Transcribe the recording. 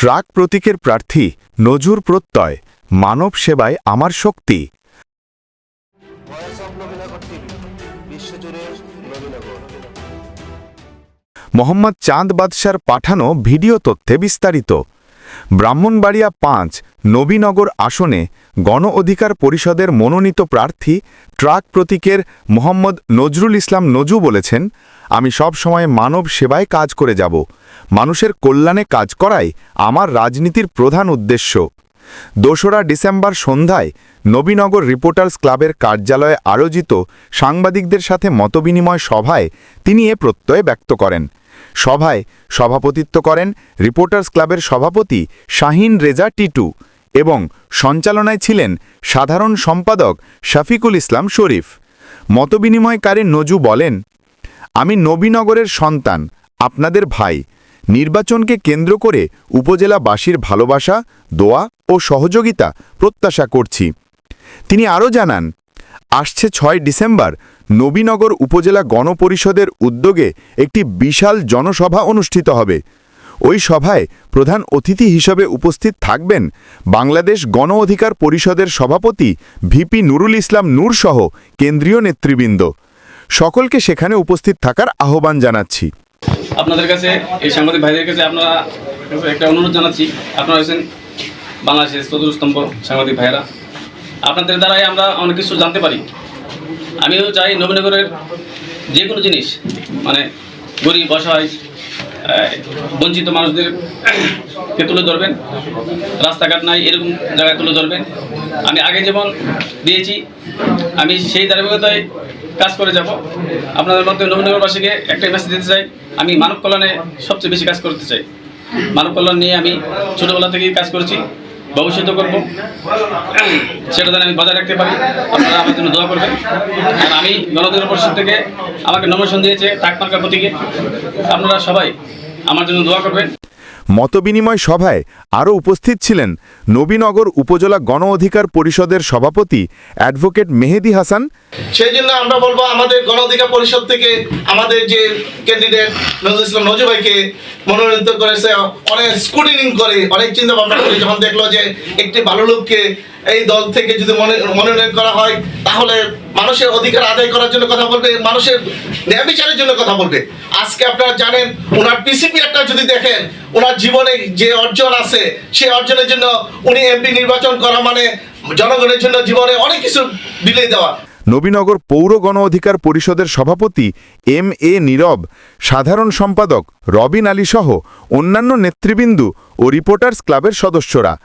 Truck প্রতীকের প্রার্থী নজুর প্রত্যয় মানব সেবায় আমার শক্তি। মোহাম্মদ চাঁদ বাদশার পাঠানো ভিডিও তথ্যে বিস্তারিত। ব্রাহ্মণবাড়িয়া পাঁচ, নবীনগর আসনে গণ অধিকার পরিষদের মনোনীত প্রার্থী ট্রাক প্রতীকের মোহাম্মদ নজরুল ইসলাম নজু বলেছেন, আমি সব সময় মানব সেবায় কাজ করে যাব। মানুষের কল্যাণে কাজ করাই আমার রাজনীতির প্রধান উদ্দেশ্য। দোসরা ডিসেম্বর সন্ধ্যায় নবীনগর রিপোর্টার্স ক্লাবের কার্যালয়ে আয়োজিত সাংবাদিকদের সাথে মতবিনিময় সভায় তিনি এ প্রত্যয় ব্যক্ত করেন। সভায় সভাপতিত্ব করেন রিপোর্টার্স ক্লাবের সভাপতি শাহিন রেজা টিটু এবং সঞ্চালনায় ছিলেন সাধারণ সম্পাদক শফিকুল ইসলাম শরীফ। মতবিনিময়কারী নজু বলেন, আমি নবীনগরের সন্তান, আপনাদের ভাই। নির্বাচনকে কেন্দ্র করে উপজেলাবাসীর ভালোবাসা, দোয়া ও সহযোগিতা প্রত্যাশা করছি। তিনি আরও জানান আসছে ছয় ডিসেম্বর। নবীনগর উপজেলা গণপরিষদের উদ্যোগে একটি বিশাল জনসভা অনুষ্ঠিত হবে। ওই সভায় প্রধান অতিথি হিসেবে উপস্থিত থাকবেন বাংলাদেশ গণ অধিকার পরিষদের সভাপতি ভিপি নুরুল ইসলাম নূর সহ কেন্দ্রীয় নেতৃবৃন্দ। সকলকে সেখানে উপস্থিত থাকার আহ্বান জানাচ্ছি। আপনাদের কাছে, এই সাংবাদিক ভাইদের কাছে আপনারা একটা অনুরোধ জানাচ্ছি। আপনারা হচ্ছেন বাংলাদেশের চতুর্স্তম্ভ সাংবাদিক ভাইয়েরা। আপনাদের দ্বারাই আমরা অনেক কিছু জানতে পারি। আমিও চাই নবীনগরের যে কোনো জিনিস মানে গরিব, অসহায় বঞ্চিত মানুষদেরকে তুলে ধরবেন। রাস্তাঘাট নাই, এরকম জায়গায় তুলে ধরবেন। আমি আগে যেমন দিয়েছি, আমি সেই ধারাবাহিকতায় কাজ করে যাব। আপনাদের মধ্যে নবীনগরবাসীকে একটাই মেসেজ দিতে চাই, আমি মানব কল্যাণে সবচেয়ে বেশি কাজ করতে চাই। মানব কল্যাণ নিয়ে আমি ছোটোবেলা থেকেই কাজ করছি। ভবিষ্যতে করব সেটা যেন আমি বজায় রাখতে পারি, আপনারা আমার জন্য দোয়া করবেন। আর আমি গণতন্ত্র পরিষদ থেকে আমাকে নমিনেশন দিয়েছে টাকমার্কা প্রতীকে। আপনারা সবাই আমার জন্য দোয়া করবেন। মতবিনিময় সভায় আরও উপস্থিত ছিলেন নবীনগর উপজেলা গণ অধিকার পরিষদের সভাপতি অ্যাডভোকেট মেহেদি হাসান। সেই জন্য আমরা বলব আমাদের গণ অধিকার পরিষদ থেকে আমাদের যে ক্যান্ডিডেট নজরুল ইসলাম নজু ভাইকে মনোনীত করেছে, অনেক স্কুটিনিং করে, অনেক চিন্তা ভাবনা করে যখন দেখল যে একটি ভালো লোককে এই দল থেকে যদি মনে- মনোনয়ন করা হয়, তাহলে মানুষের অধিকার আদায় করার জন্য কথা বলবে, মানুষের ন্যায় বিচারের জন্য কথা বলবে। আজকে আপনারা জানেন, ওনার পিসিপি একটা যদি দেখেন, ওনার জীবনে যে অর্জন আছে, সে অর্জনের জন্য উনি এমপি নির্বাচন করা মানে জনগণের জন্য জীবনে অনেক কিছু বিলিয়ে দেওয়া। নবীনগর পৌর গণ অধিকার পরিষদের সভাপতি এম এ নীরব, সাধারণ সম্পাদক রবিন আলী সহ অন্যান্য নেতৃবৃন্দু ও রিপোর্টার্স ক্লাবের সদস্যরা।